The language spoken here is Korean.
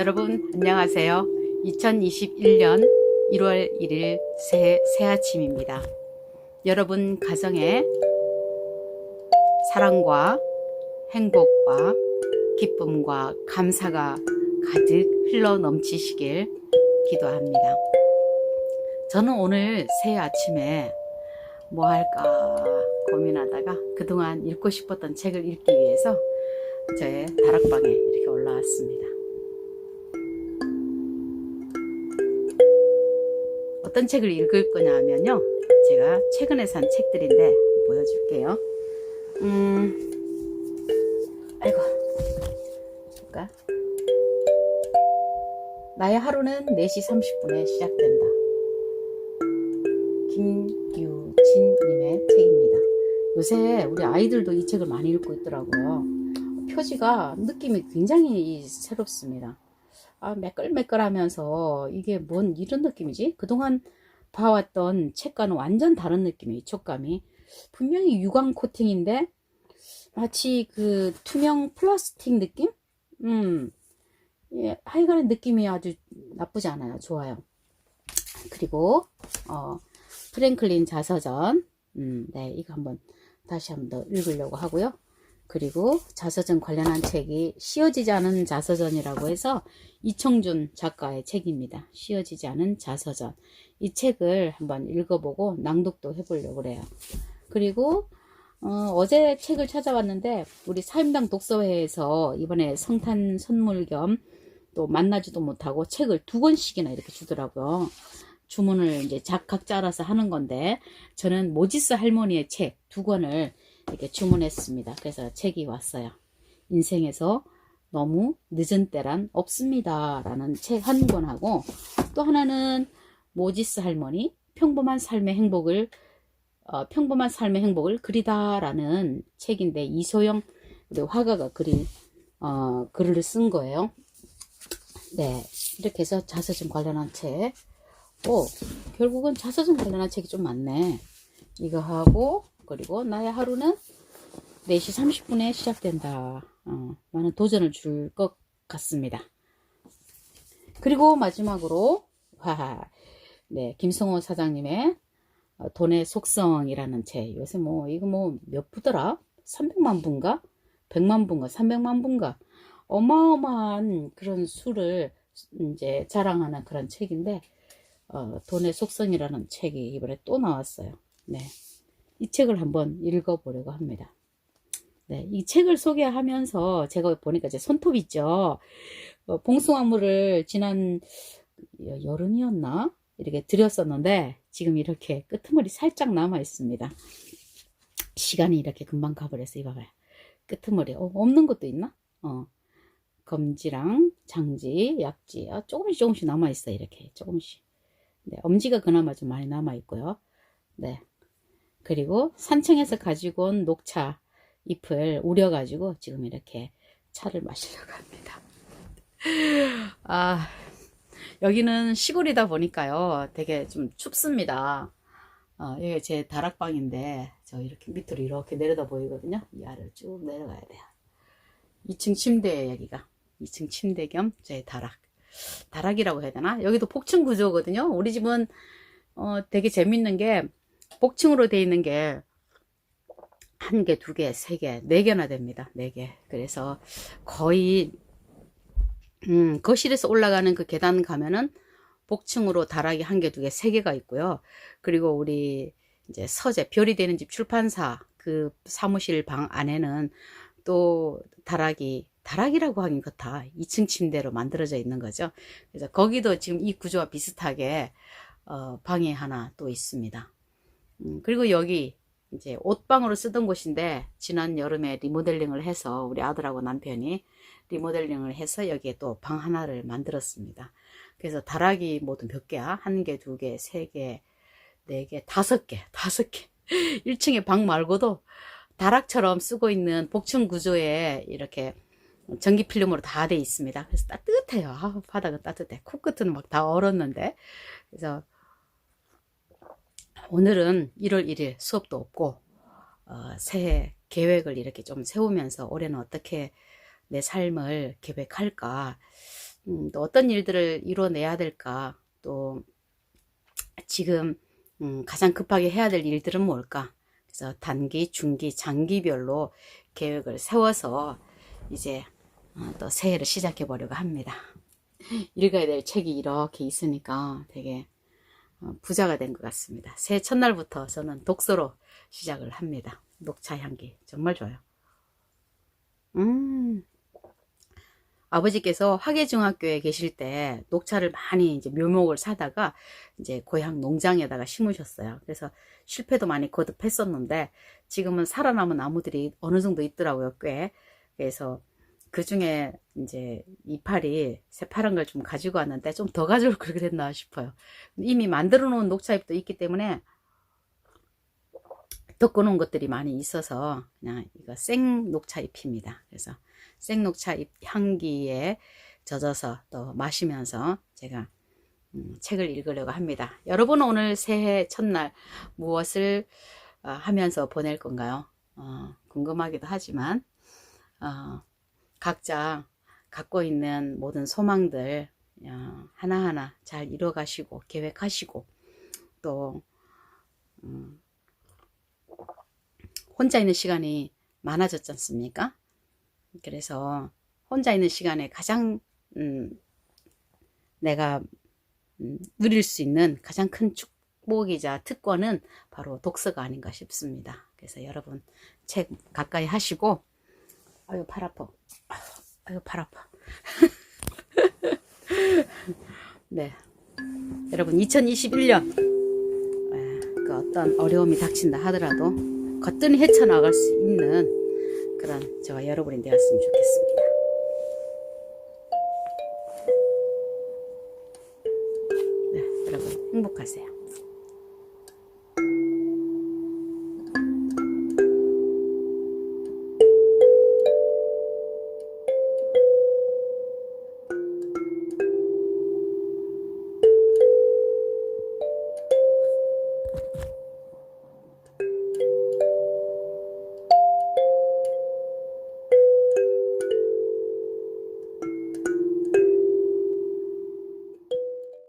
여러분 안녕하세요. 2021년 1월 1일 새, 새 아침입니다. 여러분 가정에 사랑과 행복과 기쁨과 감사가 가득 흘러 넘치시길 기도합니다. 저는 오늘 새 아침에 뭐 할까 고민하다가 그동안 읽고 싶었던 책을 읽기 위해서 저의 다락방에 이렇게 올라왔습니다. 어떤 책을 읽을 거냐 하면요. 제가 최근에 산 책들인데 보여줄게요. 음, 아이고, 볼까? 나의 하루는 4시 30분에 시작된다. 김유진님의 책입니다. 요새 우리 아이들도 이 책을 많이 읽고 있더라고요. 표지가 느낌이 굉장히 새롭습니다. 아, 매끌매끌하면서 이게 뭔 이런 느낌이지? 그동안 봐왔던 책과는 완전 다른 느낌이에요. 촉감이. 분명히 유광 코팅인데 마치 그 투명 플라스틱 느낌? 음. 예, 하여간에 느낌이 아주 나쁘지 않아요. 좋아요. 그리고 어, 프랭클린 자서전. 음, 네, 이거 한번 다시 한번 더 읽으려고 하고요. 그리고 자서전 관련한 책이 씌어지지 않은 자서전이라고 해서 이청준 작가의 책입니다. 씌어지지 않은 자서전. 이 책을 한번 읽어보고 낭독도 해보려고 그래요. 그리고 어, 제 책을 찾아왔는데 우리 사임당 독서회에서 이번에 성탄 선물 겸 또 만나지도 못하고 책을 두 권씩이나 이렇게 주더라고요. 주문을 이제 각자 알아서 하는 건데 저는 모지스 할머니의 책 두 권을 이렇게 주문했습니다. 그래서 책이 왔어요. 인생에서 너무 늦은 때란 없습니다. 라는 책 한 권하고 또 하나는 모지스 할머니 평범한 삶의 행복을 어, 평범한 삶의 행복을 그리다 라는 책인데 이소영 화가가 그린 어, 글을 쓴 거예요. 네 이렇게 해서 자서전 관련한 책 오, 결국은 자서전 관련한 책이 좀 많네. 이거 하고 그리고 나의 하루는 4시 30분에 시작된다. 어, 많은 도전을 줄 것 같습니다. 그리고 마지막으로 하하, 네 김성호 사장님의 어, 돈의 속성이라는 책. 요새 뭐 이거 뭐 몇 부더라? 300만 부인가? 100만 부인가? 300만 부인가? 어마어마한 그런 수를 이제 자랑하는 그런 책인데 어, 돈의 속성이라는 책이 이번에 또 나왔어요. 네. 이 책을 한번 읽어보려고 합니다. 네, 이 책을 소개하면서 제가 보니까 제 손톱 있죠. 어, 봉숭아물을 지난 여름이었나? 이렇게 드렸었는데 지금 이렇게 끄트머리 살짝 남아 있습니다. 시간이 이렇게 금방 가버렸어. 이거 봐요. 끄트머리. 어, 없는 것도 있나? 어. 검지랑 장지, 약지. 아, 조금씩 조금씩 남아 있어. 이렇게 조금씩. 네, 엄지가 그나마 좀 많이 남아 있고요. 네. 그리고 산청에서 가지고 온 녹차 잎을 우려 가지고 지금 이렇게 차를 마시려고 합니다. 아, 여기는 시골이다 보니까요. 되게 좀 춥습니다. 어, 여기 제 다락방인데, 저 이렇게 밑으로 이렇게 내려다 보이거든요. 이 아래를 쭉 내려가야 돼요. 2층 침대예요, 여기가. 2층 침대 겸 제 다락. 다락이라고 해야 되나? 여기도 복층 구조거든요. 우리 집은, 어, 되게 재밌는 게, 복층으로 돼 있는 게, 한 개, 두 개, 세 개, 네 개나 됩니다. 네 개. 그래서 거의 음, 거실에서 올라가는 그 계단 가면은 복층으로 다락이 한 개, 두 개, 세 개가 있고요. 그리고 우리 이제 서재, 별이 되는 집 출판사 그 사무실 방 안에는 또 다락이, 다락이라고 하긴 그렇다. 2층 침대로 만들어져 있는 거죠. 그래서 거기도 지금 이 구조와 비슷하게 어, 방이 하나 또 있습니다. 음, 그리고 여기 이제 옷방으로 쓰던 곳인데 지난 여름에 리모델링을 해서 우리 아들하고 남편이 리모델링을 해서 여기에 또 방 하나를 만들었습니다. 그래서 다락이 모두 몇 개야? 한 개, 두 개, 세 개, 네 개, 다섯 개, 다섯 개. 1층에 방 말고도 다락처럼 쓰고 있는 복층 구조에 이렇게 전기 필름으로 다 돼 있습니다. 그래서 따뜻해요. 아, 바닥은 따뜻해. 코끝은 막 다 얼었는데. 그래서 오늘은 1월 1일 수업도 없고 어, 새해 계획을 이렇게 좀 세우면서 올해는 어떻게 내 삶을 계획할까 음, 또 어떤 일들을 이뤄내야 될까, 또 지금 음, 가장 급하게 해야 될 일들은 뭘까? 그래서 단기, 중기, 장기별로 계획을 세워서 이제 어, 또 새해를 시작해 보려고 합니다. 읽어야 될 책이 이렇게 있으니까 되게 어, 부자가 된 것 같습니다. 새해 첫날부터 저는 독서로 시작을 합니다. 녹차 향기 정말 좋아요. 음, 아버지께서 화계중학교에 계실 때 녹차를 많이 이제 묘목을 사다가 이제 고향 농장에다가 심으셨어요. 그래서 실패도 많이 거듭했었는데 지금은 살아남은 나무들이 어느 정도 있더라고요, 꽤. 그래서 그 중에 이제 이파리 새파란 걸 좀 가지고 왔는데 좀 더 가져올 걸 그랬나 싶어요. 이미 만들어 놓은 녹차잎도 있기 때문에 덮어놓은 것들이 많이 있어서 그냥 이거 생 녹차잎입니다. 그래서 생 녹차잎 향기에 젖어서 또 마시면서 제가 음, 책을 읽으려고 합니다. 여러분은 오늘 새해 첫날 무엇을 어, 하면서 보낼 건가요? 어, 궁금하기도 하지만 어, 각자 갖고 있는 모든 소망들 어, 하나하나 잘 이뤄가시고 계획하시고 또 음, 혼자 있는 시간이 많아졌지 않습니까? 그래서 혼자 있는 시간에 가장 음, 내가 음, 누릴 수 있는 가장 큰 축복이자 특권은 바로 독서가 아닌가 싶습니다. 그래서 여러분 책 가까이 하시고 아유 팔 아파 아유 팔 아파 네 여러분 2021년 그 어떤 어려움이 닥친다 하더라도 거뜬히 헤쳐나갈 수 있는 그런 저와 여러분이 되었으면 좋겠습니다. 네, 여러분 행복하세요.